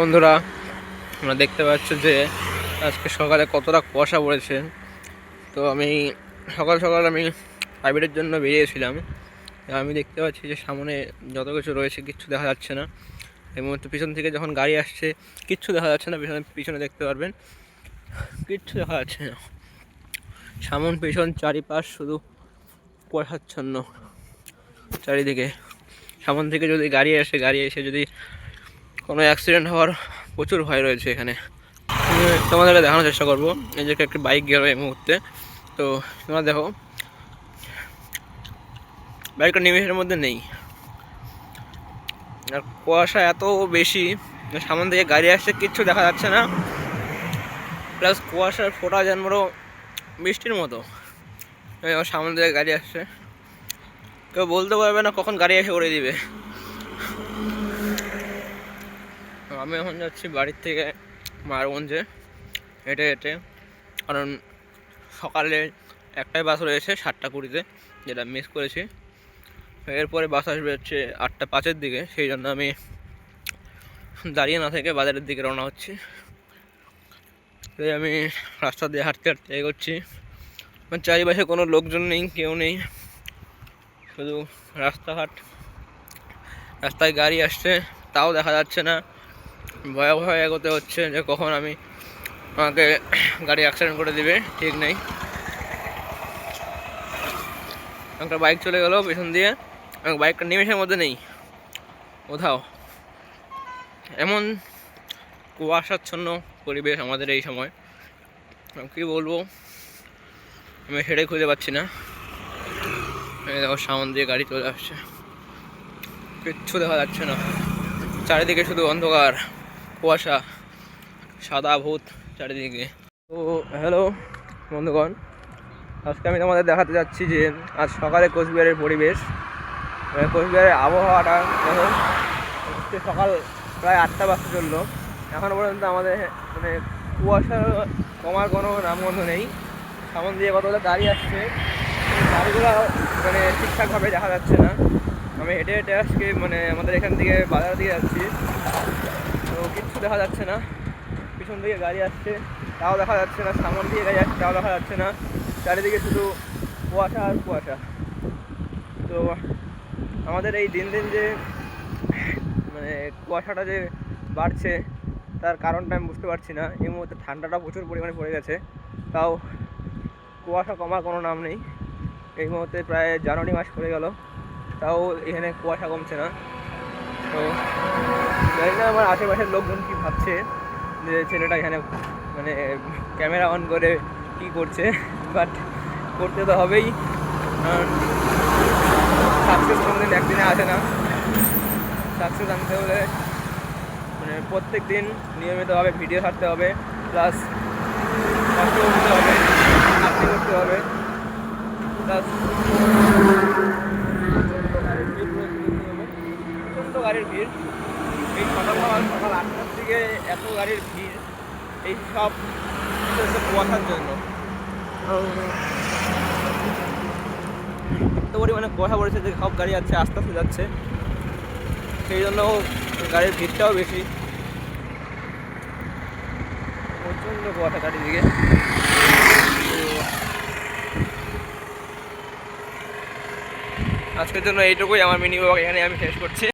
বন্ধুরা আমরা দেখতে পাচ্ছ যে আজকে সকালে কতটা কুয়াশা পড়েছে। তো আমি সকাল সকাল আমি প্রাইভেটের জন্য বেরিয়েছিলাম। আমি দেখতে পাচ্ছি যে সামনে যত কিছু রয়েছে কিচ্ছু দেখা যাচ্ছে না। এই মুহূর্তে পিছন থেকে যখন গাড়ি আসছে, কিচ্ছু দেখা যাচ্ছে না, পিছনে পিছনে দেখতে পারবেন। কিচ্ছু দেখা যাচ্ছে না। সামন পিছন চারিপাশ শুধু কুয়াশাচ্ছন্ন চারিদিকে। সামন থেকে যদি গাড়ি আসে, গাড়ি এসে যদি কোনো অ্যাক্সিডেন্ট হওয়ার প্রচুর ভয় রয়েছে এখানে। তোমাদেরকে দেখানোর চেষ্টা করব। এই যে একটি বাইক গেল এই মুহূর্তে। তো তোমরা দেখো বাইকটা নিমেষের মধ্যে নেই। আর কুয়াশা এত বেশি, সামনে থেকে গাড়ি আসছে, কিচ্ছু দেখা যাচ্ছে না। প্লাস কুয়াশার ফোটা যেন বড় বৃষ্টির মতো। সামনে থেকে গাড়ি আসছে। কেউ বলতে পারবে না কখন গাড়ি এসে উড়ে দিবে। আমি এখন যাচ্ছি বাড়ির থেকে মারগঞ্জে হেঁটে হেঁটে। কারণ সকালে একটাই বাস রয়েছে সাতটা কুড়িতে, যেটা মিস করেছি। এরপরে বাস আসবে হচ্ছে আটটা পাঁচের দিকে, সেই জন্য আমি দাঁড়িয়ে না থেকে বাজারের দিকে রওনা হচ্ছি। তাই আমি রাস্তা দিয়ে হাঁটতে হাঁটতে এগোচ্ছি। আমার চারিপাশে কোনো লোকজন নেই, কেউ নেই। শুধু রাস্তাঘাট। রাস্তায় গাড়ি আসছে, তাও দেখা যাচ্ছে না। ভয়ে ভয়ে এগোতে হচ্ছে যে কখন আমি আমাকে গাড়ি অ্যাক্সিডেন্ট করে দিবে, ঠিক নেই। একটা বাইক চলে গেল পেছন দিয়ে। বাইকটা নিমেষের মধ্যে নেই। কোথাও। এমন কুয়াশাচ্ছন্ন পরিবেশ আমাদের এই সময়। কী বলব? আমি হেঁটে খুঁজে পাচ্ছি না। দেখো, সামন দিয়ে গাড়ি চলে আসছে। কিচ্ছু দেখা যাচ্ছে না। চারিদিকে শুধু অন্ধকার। কুয়াশা, সাদা ভূত চারিদিকে। তো হ্যালো বন্ধুগণ। আজকে আমি তোমাদের দেখাতে যাচ্ছি যে আজ সকালে কোচবিহারের পরিবেশ। কোচবিহারের আবহাওয়াটা দেখো সকাল প্রায় আটটা বাজতে চলল। এখনও পর্যন্ত আমাদের মানে কুয়াশা কমার কোনো নামগন্ধ নেই। সামন দিয়ে কতগুলো গাড়ি আসছে গাড়িগুলো মানে ঠিকঠাকভাবে দেখা যাচ্ছে না। আমি হেঁটে হেঁটে আজকে মানে আমাদের এখান থেকে বাজার দিকে যাচ্ছি। তো কিচ্ছু দেখা যাচ্ছে না। পিছন দিকে গাড়ি আসছে, তাও দেখা যাচ্ছে না। সামন দিয়ে গাড়ি আসছে, তাও দেখা যাচ্ছে না। চারিদিকে শুধু কুয়াশা আর কুয়াশা। তো, আমাদের এই দিন দিন যে মানে কুয়াশাটা যে বাড়ছে, তার কারণটা আমি বুঝতে পারছি না। এই মুহূর্তে ঠান্ডাটা প্রচুর পরিমাণে পড়ে গেছে। তাও কুয়াশা কমার কোনো নাম নেই। এই মুহূর্তে প্রায় জানুয়ারি মাস পড়ে গেল। তাও এখানে কুয়াশা কমছে না। তো জানি না আমার আশেপাশের লোকজন কী ভাবছে যে ছেলেটা এখানে মানে ক্যামেরা অন করে কী করছে বাট করতে তো হবেই। কারণ সাকসেস কোনোদিন একদিনে আসে না। সাকসেস আনতে হলে মানে প্রত্যেক দিন নিয়মিতভাবে ভিডিও ছাড়তে হবে প্লাস কষ্ট করতে হবে চাকরি করতে হবে প্লাস প্রচণ্ড গাড়ির ভিড় এই সকাল সকাল সকাল আটটার দিকে এত গাড়ির ভিড়, এই সব কুয়াশার জন্য। এত পরিমাণে কুয়াশা পড়েছে যে সব গাড়ি যাচ্ছে আস্তে আস্তে যাচ্ছে। সেই জন্য গাড়ির ভিড়টাও বেশি। প্রচণ্ড কুয়াশা চারিদিকে। আজকের জন্য এইটুকুই, আমার মিনি ব্লগ এখানে আমি শেষ করছি।